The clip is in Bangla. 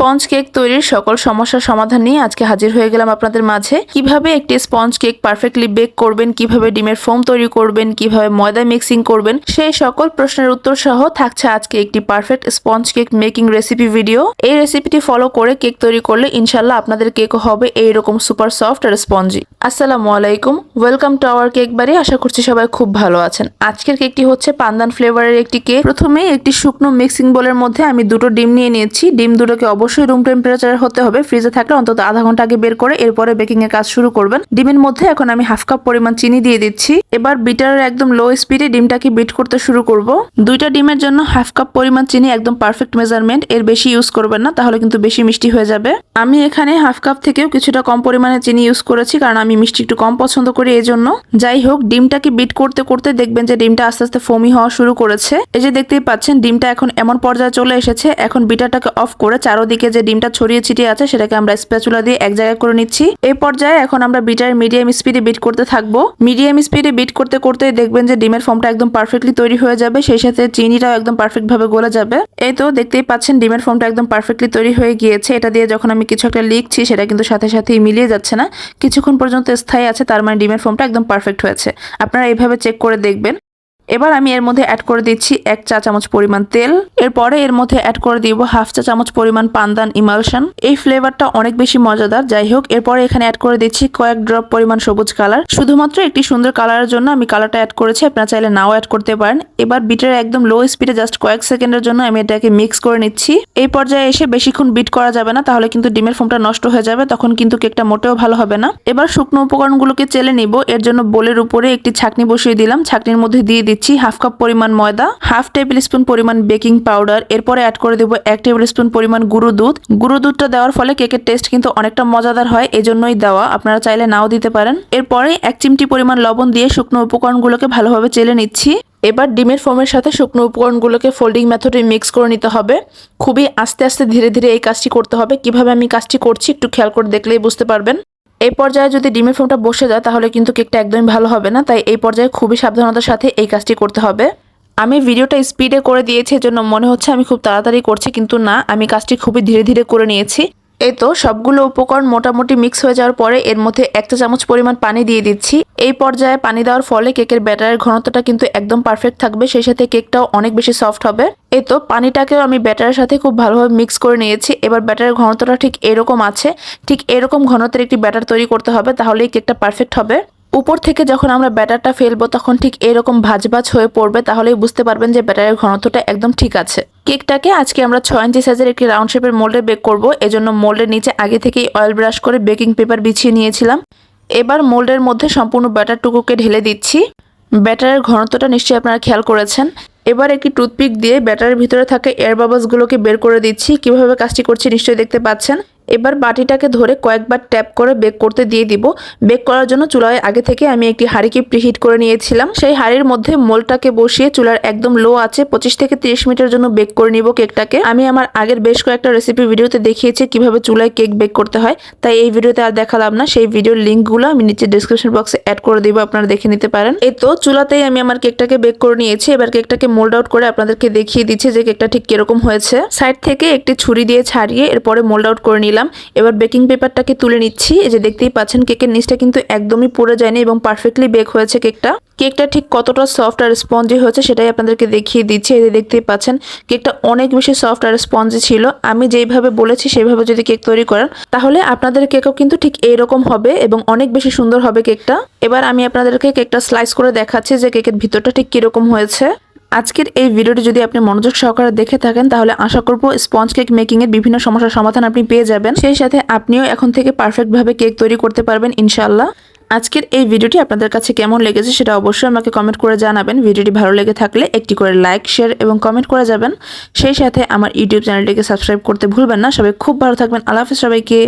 স্পঞ্জ কেক তৈরির সকল সমস্যার সমাধান নিয়ে আজকে হাজির হয়ে গেলাম আপনাদের মাঝে। কীভাবে একটি স্পঞ্জ কেক পারফেক্টলি বেক করবেন, কীভাবে ডিমের ফোম তৈরি করবেন, কীভাবে ময়দা মিক্সিং করবেন, সেই সকল প্রশ্নের উত্তর সহ থাকছে আজকে একটি perfect sponge cake making recipe video এই রেসিপিটি ফলো করে কেক তৈরি করলে ইনশাল্লাহ আপনাদের কেকও হবে এইরকম সুপার সফট আর স্পঞ্জি আসসালামু আলাইকুম ওয়েলকাম টু আওয়ার কেক বাড়ি। আশা করছি সবাই খুব ভালো আছেন। আজকের কেকটি হচ্ছে পান্দান ফ্লেভারের একটি কেক। প্রথমে একটি শুকনো মিক্সিং বোলের মধ্যে আমি দুটো ডিম নিয়ে নিয়েছি। ডিম দুটোকে অবশ্যই রুম টেম্পারেচার হতে হবে। ফ্রিজে থাকলে অন্তত আধা ঘণ্টা আগে বের করে এরপরে বেকিং এর কাজ শুরু করবেন। ডিমের মধ্যে এখন আমি হাফ কাপ পরিমাণ চিনি দিয়ে দিচ্ছি। এবার বিটারের একদম লো স্পিডে ডিমটাকে বিট করতে শুরু করব। দুইটা ডিমের জন্য হাফ কাপ পরিমাণ চিনি একদম পারফেক্ট মেজারমেন্ট এর বেশি ইউজ করবেন না, তাহলে কিন্তু বেশি মিষ্টি হয়ে যাবে। আমি এখানে হাফ কাপ থেকেও কিছুটা কম পরিমাণে চিনি ইউজ করেছি, কারণ আমি মিষ্টি একটু কম পছন্দ করি এই জন্য যাই হোক, ডিমটাকে বিট করতে করতে দেখবেন যে ডিমটা আস্তে আস্তে ফোমি হওয়া শুরু করেছে। এই যে দেখতেই পাচ্ছেন, ডিমটা এখন এমন পর্যায়ে চলে এসেছে। এখন বিটারটাকে অফ করে চারোদিকে যে ডিমটা ছড়িয়ে ছিটিয়ে আছে সেটাকে আমরা স্প্যাচুলা দিয়ে এক জায়গায় করে নিচ্ছি। এই পর্যায়ে এখন আমরা বিটার মিডিয়াম স্পিডে বিট করতে থাকব। মিডিয়াম স্পিডে বিট করতে করতে দেখবেন যে ডিমের ফর্মটা একদম পারফেক্টলি তৈরি হয়ে যাবে, সেই সাথে চিনিটাও একদম পারফেক্ট ভাবে গলে যাবে। এই তো দেখতেই পাচ্ছেন ডিমের ফর্মটা একদম পারফেক্টলি তৈরি হয়ে গিয়েছে। এটা দিয়ে যখন আমি কিছু একটা লিখছি সেটা কিন্তু সাথে সাথেই মিলিয়ে যাচ্ছে না। কিছুক্ষণ পর্যন্ত স্থায়ী আছে, তার মানে ডিমের ফর্মটা একদম পারফেক্ট হয়েছে। আপনারা এইভাবে চেক করে দেখবেন। এবার আমি এর মধ্যে অ্যাড করে দিচ্ছি এক চা চামচ পরিমাণ তেল। এরপরে এর মধ্যে অ্যাড করে দিব হাফ চা চামচ পরিমাণ পান্দান ইমালশন এই ফ্লেভারটা অনেক বেশি মজাদার। যাই হোক, এরপরে এখানে অ্যাড করে দিচ্ছি কয়েক ড্রপ পরিমাণ সবুজ কালার শুধুমাত্র একটি সুন্দর কালারের জন্য আমি কালারটা অ্যাড করেছি, আপনারা চাইলে নাও অ্যাড করতে পারেন। এবার বিটের একদম লো স্পিডে জাস্ট কয়েক সেকেন্ডের জন্য আমি এটাকে মিক্স করে নিচ্ছি। এই পর্যায়ে এসে বেশিক্ষণ বিট করা যাবে না, তাহলে কিন্তু ডিমের ফোমটা নষ্ট হয়ে যাবে, তখন কিন্তু কেকটা মোটেও ভালো হবে না। এবার শুকনো উপকরণগুলোকে চেলে নিব। এর জন্য বোলের উপরে একটি ছাকনি বসিয়ে দিলাম। ছাকনির মধ্যে দিয়ে দিচ্ছি হাফ কাপ পরিমাণ ময়দা, হাফ টেবিল স্পুন পরিমাণ বেকিং পাউডার, এরপরে অ্যাড করে দেবো এক টেবিল স্পুন পরিমাণ গুঁড়ো দুধ। গুঁড়ো দুধটা দেওয়ার ফলে কেকের টেস্ট কিন্তু অনেকটা মজাদার হয়, এজন্যই দেওয়া। আপনারা চাইলে নাও দিতে পারেন। এরপরে এক চিমটি পরিমাণ লবণ দিয়ে শুকনো উপকরণগুলোকে ভালোভাবে চেলে নিচ্ছি। এবার ডিমের ফোমের সাথে শুকনো উপকরণগুলোকে ফোল্ডিং মেথডে মিক্স করে নিতে হবে। খুবই আস্তে আস্তে ধীরে ধীরে এই কাজটি করতে হবে। কীভাবে আমি কাজটি করছি একটু খেয়াল করে দেখলেই বুঝতে পারবেন। এই পর্যায়ে যদি ডিমের ফোমটা বসে যায়, তাহলে কিন্তু কেকটা একদমই ভালো হবে না। তাই এই পর্যায়ে খুবই সাবধানতার সাথে এই কাজটি করতে হবে। আমি ভিডিওটা স্পিডে করে দিয়েছি, এজন্য মনে হচ্ছে আমি খুব তাড়াতাড়ি করছি, কিন্তু না, আমি কাজটি খুবই ধীরে ধীরে করে নিয়েছি। এই তো সবগুলো উপকরণ মোটামুটি মিক্স হয়ে যাওয়ার পরে এর মধ্যে একটা চামচ পরিমাণ পানি দিয়ে দিচ্ছি। এই পর্যায়ে পানি দেওয়ার ফলে কেকের ব্যাটারের ঘনত্বটা কিন্তু একদম পারফেক্ট থাকবে, সেই সাথে কেকটাও অনেক বেশি সফট হবে। এই তো পানিটাকেও আমি ব্যাটারের সাথে খুব ভালোভাবে মিক্স করে নিয়েছি। এবার ব্যাটারের ঘনত্বটা ঠিক এরকম আছে, ঠিক এরকম ঘনত্বের একটি ব্যাটার তৈরি করতে হবে, তাহলেই কেকটা পারফেক্ট হবে। উপর থেকে যখন আমরা ব্যাটারটা ফেলব, তখন ঠিক এরকম ভাজ ভাজ হয়ে পড়বে, তাহলেই বুঝতে পারবেন যে ব্যাটারের ঘনত্বটা একদম ঠিক আছে। কেকটাকে আজকে আমরা ছয় ইঞ্চি সাইজের একটি রাউন্ড শেপের মোল্ডে বেক করব। এজন্য মোল্ডের নিচে আগে থেকেই অয়েল ব্রাশ করে বেকিং পেপার বিছিয়ে নিয়েছিলাম। এবার মোল্ডের মধ্যে সম্পূর্ণ ব্যাটারটুকুকে ঢেলে দিচ্ছি। ব্যাটারের ঘনত্বটা নিশ্চয়ই আপনারা খেয়াল করেছেন। এবার একটি টুথপিক দিয়ে ব্যাটারের ভিতরে থাকা এয়ার বাবলসগুলোকে বের করে দিচ্ছি। কীভাবে কাজটি করছি নিশ্চয়ই দেখতে পাচ্ছেন। এবার বাটিটাকে ধরে কয়েকবার ট্যাপ করে বেক করতে দিয়ে দিব। বেক করার জন্য চুলায় আগে থেকে আমি একটি হাঁড়িকে প্রিহিট করে নিয়েছিলাম। সেই হাঁড়ির মধ্যে মোলটাকে বসিয়ে চুলার একদম লো আছে পঁচিশ থেকে তিরিশ মিনিটের জন্য বেক করে নিব কেকটাকে। আমি আমার আগের বেশ কয়েকটা রেসিপি ভিডিওতে দেখিয়েছি কীভাবে চুলায় কেক বেক করতে হয়। তাই এই ভিডিওতে আর দেখালাম না। সেই ভিডিওর লিঙ্কগুলো আমি নিচে ডিসক্রিপশন বক্সে অ্যাড করে দিব, আপনারা দেখে নিতে পারেন। এই তো চুলাতেই আমি আমার কেকটাকে বেক করে নিয়েছি। এবার কেকটাকে মোল্ড আউট করে আপনাদেরকে দেখিয়ে দিচ্ছি যে কেকটা ঠিক কীরকম হয়েছে। সাইড থেকে একটি ছুরি দিয়ে ছাড়িয়ে এরপরে মোল্ড আউট করে নিলাম। এবার বেকিং পেপারটাকে তুলে নিচ্ছি। এই যে দেখতেই পাচ্ছেন কেকের নিচটা কিন্তু একদমই পুড়ে যায়নি এবং পারফেক্টলি বেক হয়েছে কেকটা কেকটা ঠিক কতটা সফট আর স্পঞ্জি হয়েছে সেটাই আপনাদেরকে দেখিয়ে দিচ্ছি। এই যে দেখতেই পাচ্ছেন কেকটা অনেক বেশি সফট আর স্পঞ্জি ছিল। আমি যেইভাবে বলেছি সেইভাবে যদি কেক তৈরি করেন, তাহলে আপনাদের কেকও কিন্তু ঠিক এইরকম হবে এবং অনেক বেশি সুন্দর হবে কেকটা এবার আমি আপনাদেরকে কেকটা স্লাইস করে দেখাচ্ছি যে কেকের ভিতরটা ঠিক কীরকম হয়েছে। আজকের এই ভিডিওটি যদি আপনি মনোযোগ সহকারে দেখে থাকেন, তাহলে আশা করব স্পঞ্জ কেক মেকিং এর বিভিন্ন সমস্যার সমাধান আপনি পেয়ে যাবেন। সেই সাথে আপনিও এখন থেকে পারফেক্ট ভাবে কেক তৈরি করতে পারবেন ইনশাল্লাহ আজকের এই ভিডিওটি আপনাদের কাছে কেমন লেগেছে সেটা অবশ্যই আমাকে কমেন্ট করে জানাবেন। ভিডিওটি ভালো লেগে থাকলে একটি করে লাইক, শেয়ার এবং কমেন্ট করে যাবেন। সেই সাথে আমার ইউটিউব চ্যানেলটিকে সাবস্ক্রাইব করতে ভুলবেন না। সবাই খুব ভালো থাকবেন। আল্লাহ হাফিজ সবাইকে।